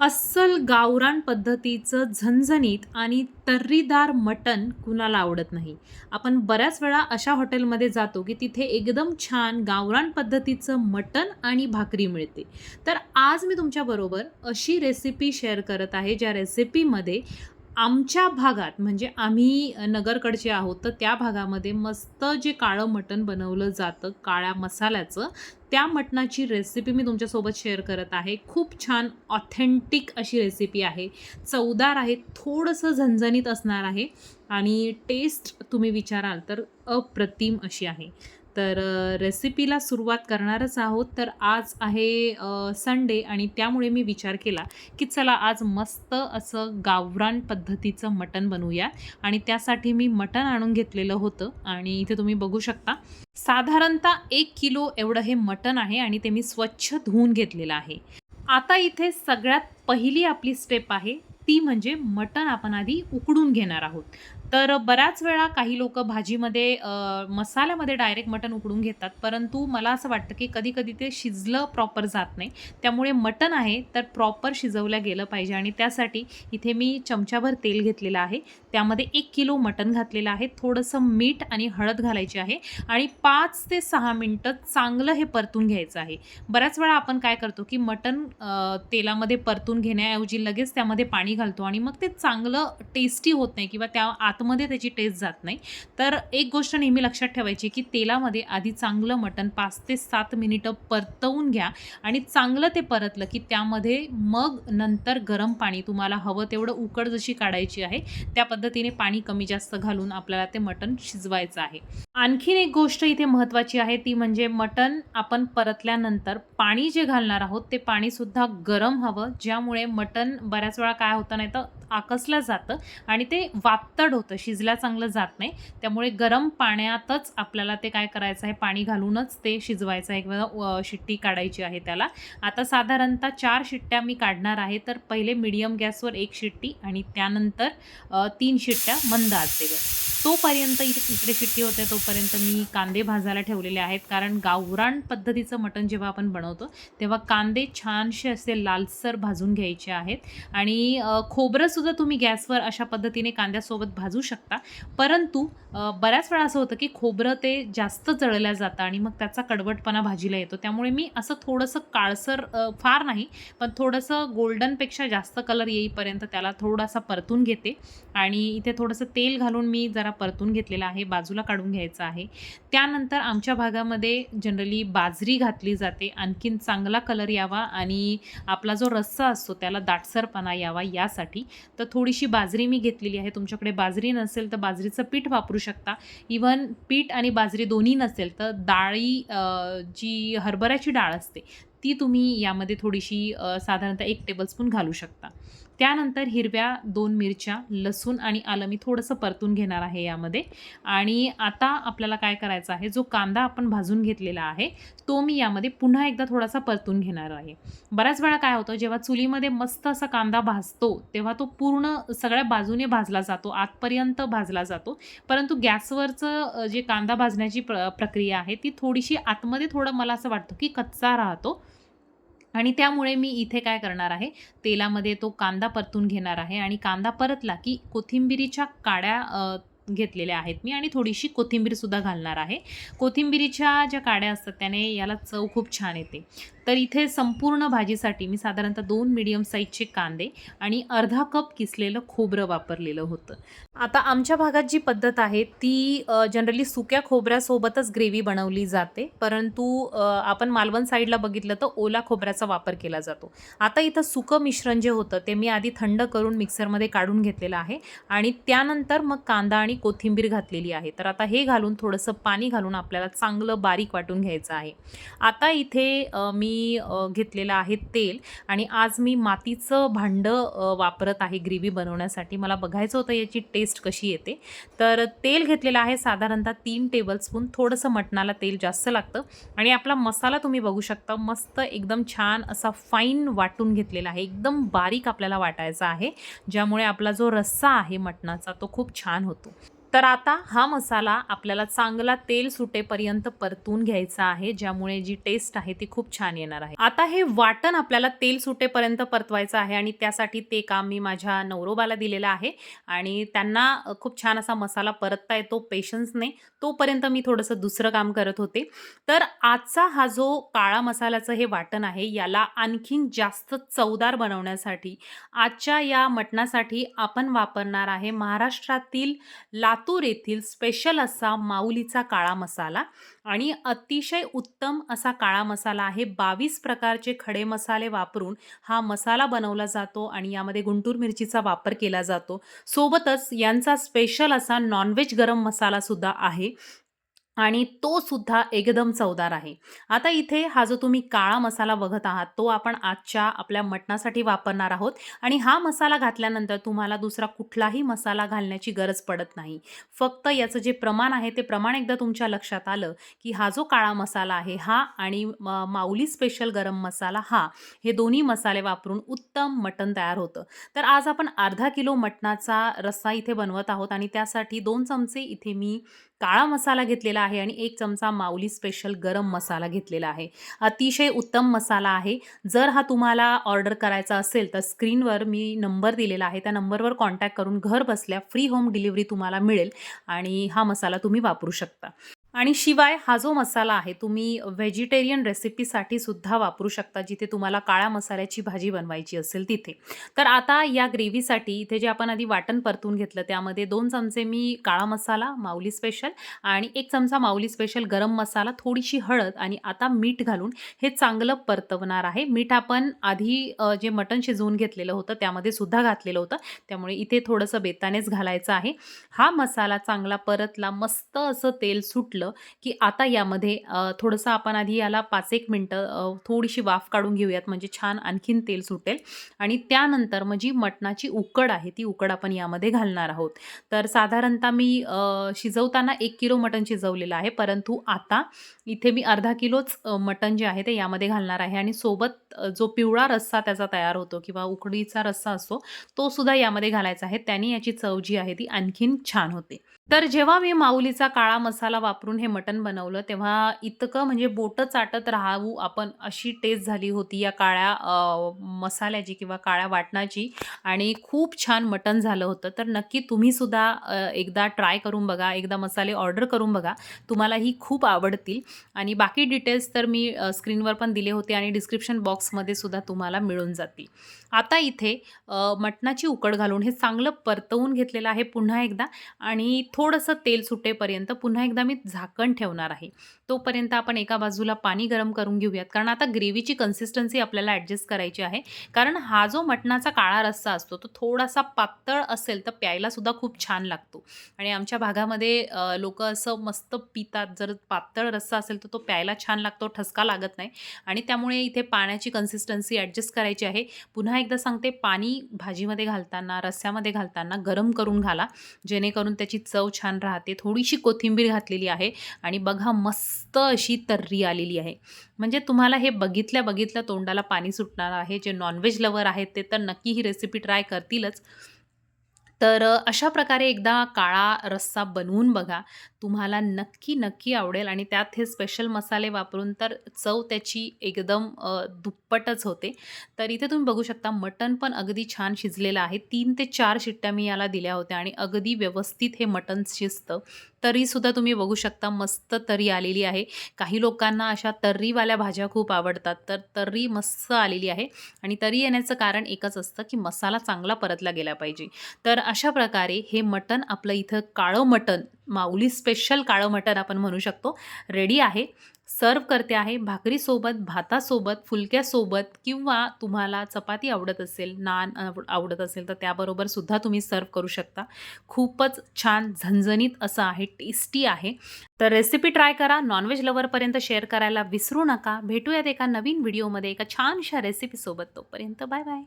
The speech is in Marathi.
अस्सल गावरान पद्धतीचं झणझणीत आणि तर्रीदार मटण कुणाला आवडत नाही. आपण बऱ्याच वेळा अशा हॉटेलमध्ये जातो की तिथे एकदम छान गावरान पद्धतीचं मटण आणि भाकरी मिळते. तर आज मी तुमच्याबरोबर अशी रेसिपी शेअर करत आहे ज्या रेसिपीमध्ये आमच्या भागात म्हणजे आम्ही नगरकडचे आहोत तर त्या भागामध्ये मस्त जे काळं मटण बनवलं जातं काळ्या मसाल्याचं त्या मटणाची रेसिपी मी तुमच्यासोबत शेअर करत आहे. खूप छान ऑथेंटिक अशी रेसिपी आहे. चवदार आहे थोडंसं झणझणीत असणार आहे आणि टेस्ट तुम्ही विचाराल तर अप्रतिम अशी आहे. तर रेसिपीला सुरुवात करणारच आहोत. तर आज आहे संडे आणि त्यामुळे मी विचार केला की चला आज मस्त असं गावरान पद्धतीचं मटण बनवूया. आणि त्यासाठी मी मटण आणून घेतलेलं होतं आणि इथे तुम्ही बघू शकता. साधारणतः एक किलो एवढं हे मटण आहे आणि ते मी स्वच्छ धुवून घेतलेलं आहे. आता इथे सगळ्यात पहिली आपली स्टेप आहे ती म्हणजे मटण आपण आधी उकडून घेणार आहोत. तर बऱ्याच वेळा काही लोक भाजीमध्ये मसाल्यामध्ये डायरेक्ट मटण उकडून घेतात. परंतु मला असं वाटतं की कधी कधी ते शिजलं प्रॉपर जात नाही. त्यामुळे मटण आहे तर प्रॉपर शिजवलं गेलं पाहिजे. आणि त्यासाठी इथे मी चमच्याभर तेल घेतलेलं आहे. त्यामध्ये एक किलो मटण घातलेलं आहे. थोडंसं मीठ आणि हळद घालायची आहे. आणि पाच ते सहा मिनटं चांगलं हे परतून घ्यायचं आहे. बऱ्याच वेळा आपण काय करतो की मटण तेलामध्ये परतून घेण्याऐवजी लगेच त्यामध्ये पाणी घालतो. आणि मग ते चांगलं टेस्टी होत नाही किंवा त्या आत आतमध्ये त्याची टेस्ट जात नाही. तर एक गोष्ट नेहमी लक्षात ठेवायची की तेलामध्ये आधी चांगलं मटण पाच ते सात मिनिटं परतवून घ्या आणि चांगलं ते परतलं की त्यामध्ये मग नंतर गरम पाणी तुम्हाला हवं तेवढं उकड जशी काढायची आहे त्या पद्धतीने पाणी कमी जास्त घालून आपल्याला ते मटण शिजवायचं आहे. आणखीन एक गोष्ट इथे महत्त्वाची आहे ती म्हणजे मटण आपण परतल्यानंतर पाणी जे घालणार आहोत ते पाणीसुद्धा गरम हवं ज्यामुळे मटण बऱ्याच वेळा काय होतं नाही तर आकसलं जातं आणि ते वातड होतं. शिजल्या चांगलं जात नाही. त्यामुळे गरम पाण्यातच आपल्याला ते काय करायचं आहे पाणी घालूनच ते शिजवायचं आहे. किंवा शिट्टी काढायची आहे त्याला. आता साधारणतः चार शिट्ट्या मी काढणार आहे. तर पहिले मीडियम गॅसवर एक शिट्टी आणि त्यानंतर तीन शिट्ट्या मंद आचेवर. तोपर्यंत इथे इकडे शिट्टी होते तोपर्यंत मी कांदे भाजायला ठेवलेले आहेत. कारण गावरान पद्धतीचं मटण जेव्हा आपण बनवतो तेव्हा कांदे छानसे असे लालसर भाजून घ्यायचे आहेत. आणि खोबरंसुद्धा तुम्ही गॅसवर अशा पद्धतीने कांद्यासोबत भाजू शकता. परंतु बऱ्याच वेळा असं होतं की खोबरं ते जास्त जळल्या जातं आणि मग त्याचा कडवटपणा भाजीला येतो. त्यामुळे मी असं थोडंसं काळसर फार नाही पण थोडंसं गोल्डनपेक्षा जास्त कलर येईपर्यंत त्याला थोडासा परतून घेते. आणि इथे थोडंसं तेल घालून मी जरा परतून घेतलेला आहे बाजूला काढून घ्यायचं आहे. त्यानंतर आमच्या भागामध्ये जनरली बाजरी घातली जाते. आणखीन चांगला कलर यावा आणि आपला जो रस्सा असतो त्याला दाटसरपणा यावा यासाठी. तर थोडीशी बाजरी मी घेतलेली आहे. तुमच्याकडे बाजरी नसेल तर बाजरीचं पीठ वापरू शकता. इवन पीठ आणि बाजरी दोन्ही नसेल तर डाळी जी हरभऱ्याची डाळ असते ती तुम्ही यामध्ये थोडीशी साधारणतः एक टेबलस्पून घालू शकता. त्यानंतर हिरव्या दोन मिरच्या लसूण आणि आलं मी थोडंसं परतून घेणार आहे यामध्ये. आणि आता आपल्याला काय करायचं आहे जो कांदा आपण भाजून घेतलेला आहे तो मी यामध्ये पुन्हा एकदा थोडासा परतून घेणार आहे. बऱ्याच वेळा काय होतं जेव्हा चुलीमध्ये मस्त असा कांदा भाजतो तेव्हा तो पूर्ण सगळ्या बाजूने भाजला जातो आतपर्यंत भाजला जातो. परंतु गॅसवरचं जे कांदा भाजण्याची प्र प्रक्रिया आहे ती थोडीशी आतमध्ये थोडं मला असं वाटतं की कच्चा राहतो. आणि त्यामुळे मी इथे काय करणार आहे? तेलामध्ये तो कांदा परतून घेणार आहे आणि कांदा परतला की कोथिंबिरीच्या काड्या घेतलेल्या आहेत मी आणि थोडीशी कोथिंबीरसुद्धा घालणार आहे. कोथिंबिरीच्या ज्या काड्या असतात त्याने याला चव खूप छान येते. तर इथे संपूर्ण भाजीसाठी मी साधारणतः दोन मिडियम साईजचे कांदे आणि अर्धा कप किसलेलं खोबरं वापरलेलं होतं. आता आमच्या भागात जी पद्धत आहे ती जनरली सुक्या खोबऱ्यासोबतच ग्रेव्ही बनवली जाते. परंतु आपण मालवण साईडला बघितलं तर ओला खोबऱ्याचा वापर केला जातो. आता इथं सुकं मिश्रण जे होतं ते मी आधी थंड करून मिक्सरमध्ये काढून घेतलेलं आहे आणि त्यानंतर मग कांदा आणि कोथिंबीर घातलेली आहे. तर आता हे घालून थोडंसं पाणी घालून आपल्याला चांगलं बारीक वाटून घ्यायचं आहे. आता इथे मी मी घेतलेलं आहे तेल. आणि आज मी मातीचं भांडं वापरत आहे ग्रेव्ही बनवण्यासाठी. मला बघायचं होतं याची टेस्ट कशी येते. तर तेल घेतलेलं आहे साधारणतः तीन टेबलस्पून. थोडंसं मटणाला तेल जास्त लागतं. आणि आपला मसाला तुम्ही बघू शकता. मस्त एकदम छान असा फाईन वाटून घेतलेला आहे. एकदम बारीक आपल्याला वाटायचा आहे. ज्यामुळे आपला जो रस्सा आहे मटणाचा तो खूप छान होतो. तर आता हा मसाला आपल्याला चांगला तेल सुटेपर्यंत परतून घ्यायचा आहे ज्यामुळे जी टेस्ट आहे ती खूप छान येणार आहे. आता हे वाटण आपल्याला तेल सुटेपर्यंत परतवायचं आहे आणि त्यासाठी ते काम मी माझ्या नवरोबाला दिलेलं आहे आणि त्यांना खूप छान असा मसाला परतता येतो पेशन्सने तोपर्यंत मी थोडंसं दुसरं काम करत होते. तर आजचा हा जो काळा मसाल्याचं हे वाटण आहे याला आणखीन जास्त चवदार बनवण्यासाठी आजच्या या मटणासाठी आपण वापरणार आहे महाराष्ट्रातील लातूर येथील स्पेशल असा माऊलीचा काळा मसाला आणि अतिशय उत्तम असा काळा मसाला आहे. बावीस प्रकारचे खडे मसाले वापरून हा मसाला बनवला जातो आणि यामध्ये गुंटूर मिरचीचा वापर केला जातो. सोबतच यांचा स्पेशल असा नॉनव्हेज गरम मसालासुद्धा आहे. आणि तो सुद्धा एकदम चवदार आहे. आता इथे हा जो तुम्ही काळा मसाला बघत आहात तो आपण आजच्या आपल्या मटणासाठी वापरणार आहोत आणि हा मसाला घातल्यानंतर तुम्हाला दुसरा कुठलाही मसाला घालण्याची गरज पडत नाही. फक्त याचं जे प्रमाण आहे ते प्रमाण एकदा तुमच्या लक्षात आलं की हा जो काळा मसाला आहे हा आणि म- माऊली स्पेशल गरम मसाला हा हे दोन्ही मसाले वापरून उत्तम मटण तयार होतं. तर आज आपण अर्धा किलो मटणाचा रस्सा इथे बनवत आहोत आणि त्यासाठी दोन चमचे इथे मी काळा मसाला घेतलेला आहे आणि एक चमचा माऊली स्पेशल गरम मसाला घेतलेला आहे. अतिशय उत्तम मसाला आहे. जर हा तुम्हाला ऑर्डर करायचा असेल तर स्क्रीनवर मी नंबर दिलेला आहे. त्या नंबरवर कॉन्टॅक्ट करून घर बसल्या फ्री होम डिलिव्हरी तुम्हाला मिळेल आणि हा मसाला तुम्ही वापरू शकता. आणि शिवाय हा जो मसाला आहे तुम्ही व्हेजिटेरियन रेसिपीसाठी सुद्धा वापरू शकता जिथे तुम्हाला काळ्या मसाल्याची भाजी बनवायची असेल तिथे. तर आता या ग्रेव्हीसाठी इथे जे आपण आधी वाटण परतून घेतलं त्यामध्ये दोन चमचे मी काळा मसाला माऊली स्पेशल आणि एक चमचा माऊली स्पेशल गरम मसाला थोडीशी हळद आणि आता मीठ घालून हे चांगलं परतवणार आहे. मीठ आपण आधी जे मटण शिजवून घेतलेलं होतं त्यामध्ये सुद्धा घातलेलं होतं. त्यामुळे इथे थोडंसं बेतानेच घालायचं आहे. हा मसाला चांगला परतला मस्त असं तेल सुटलं की आता यामध्ये थोडंसं आपण आधी याला पाच एक मिनटं थोडीशी वाफ काढून घेऊयात म्हणजे छान आणखीन तेल सुटेल. आणि त्यानंतर मग जी मटणाची उकड आहे ती उकड आपण यामध्ये घालणार आहोत. तर साधारणतः मी शिजवताना एक किलो मटण शिजवलेलं आहे परंतु आता इथे मी अर्धा किलोच मटण जे आहे ते यामध्ये घालणार आहे. आणि सोबत जो पिवळा रस्सा त्याचा तयार होतो किंवा उकडीचा रस्सा असतो तो सुद्धा यामध्ये घालायचा आहे. त्याने याची चव जी आहे ती आणखीन छान होते. तर जेव्हा मी माऊलीचा काळा मसाला वापरून हे मटण बनवलं तेव्हा इतकं म्हणजे बोटं चाटत राहावू आपण अशी टेस्ट झाली होती या काळ्या मसाल्याची किंवा काळ्या वाटणाची आणि खूप छान मटण झालं होतं. तर नक्की तुम्हीसुद्धा एकदा ट्राय करून बघा एकदा मसाले ऑर्डर करून बघा. तुम्हालाही खूप आवडतील. आणि बाकी डिटेल्स तर मी स्क्रीनवर पण दिले होते आणि डिस्क्रिप्शन बॉक्समध्ये सुद्धा तुम्हाला मिळून जातील. आता इथे मटणाची उकड घालून हे चांगलं परतवून घेतलेलं आहे पुन्हा एकदा. आणि थोडंसं तेल सुटेपर्यंत पुन्हा एकदा मी झाकण ठेवणार आहे. तोपर्यंत आपण एका बाजूला पाणी गरम करून घेऊयात. कारण आता ग्रेव्हीची कन्सिस्टन्सी आपल्याला ॲडजस्ट करायची आहे. कारण हा जो मटणाचा काळा रस्सा असतो तो थोडासा पातळ असेल तर प्यायलासुद्धा खूप छान लागतो. आणि आमच्या भागामध्ये लोक असं मस्त पितात. जर पातळ रस्सा असेल तर तो प्यायला छान लागतो ठसका लागत नाही. आणि त्यामुळे इथे पाण्याची कन्सिस्टन्सी ॲडजस्ट करायची आहे. पुन्हा एकदा सांगते पाणी भाजीमध्ये घालताना रस्स्यामध्ये घालताना गरम करून घाला. जेणेकरून त्याची चव छान राहते. थोडीशी कोथिंबीर घातलेली आहे आणि बघा मस्त अशी तर्री आलेली आहे. म्हणजे तुम्हाला हे बघितल्या बघितल्या तोंडाला पाणी सुटणार आहे. जे नॉनव्हेज लवर आहेत ते तर नक्की ही रेसिपी ट्राय करतीलच. तर अशा प्रकारे एकदा काळा रस्सा बनवून बघा. तुम्हाला नक्की नक्की आवडेल आणि त्यात हे स्पेशल मसाले वापरून तर चव त्याची एकदम दुप्पटच होते. तर इथे तुम्ही बघू शकता मटण पण अगदी छान शिजलेलं आहे. तीन ते चार शिट्ट्या मी याला दिल्या होत्या आणि अगदी व्यवस्थित हे मटण शिजतं. तरीसुद्धा तुम्ही बघू शकता मस्त तरी आलेली आहे. काही लोकांना अशा तर्रीवाल्या भाज्या खूप आवडतात तर तर्री मस्त आलेली आहे. आणि तरी येण्याचं कारण एकच असतं की मसाला चांगला परतला गेला पाहिजे. तर अशा प्रकारे हे मटण आपलं इथं काळं मटण माऊली स्पेशल काळं मटण आपण म्हणू शकतो रेडी आहे. सर्व करते आहे भाकरीसोबत भातासोबत फुलक्यासोबत किंवा तुम्हाला चपाती आवडत असेल नान आवडत असेल तर त्याबरोबर सुद्धा तुम्ही सर्व करू शकता. खूपच छान झणझणीत असं आहे टेस्टी आहे. तर रेसिपी ट्राय करा नॉनव्हेज लवरपर्यंत शेअर करायला विसरू नका. भेटूयात एका नवीन व्हिडिओमध्ये एका छानशा रेसिपीसोबत तोपर्यंत बाय बाय.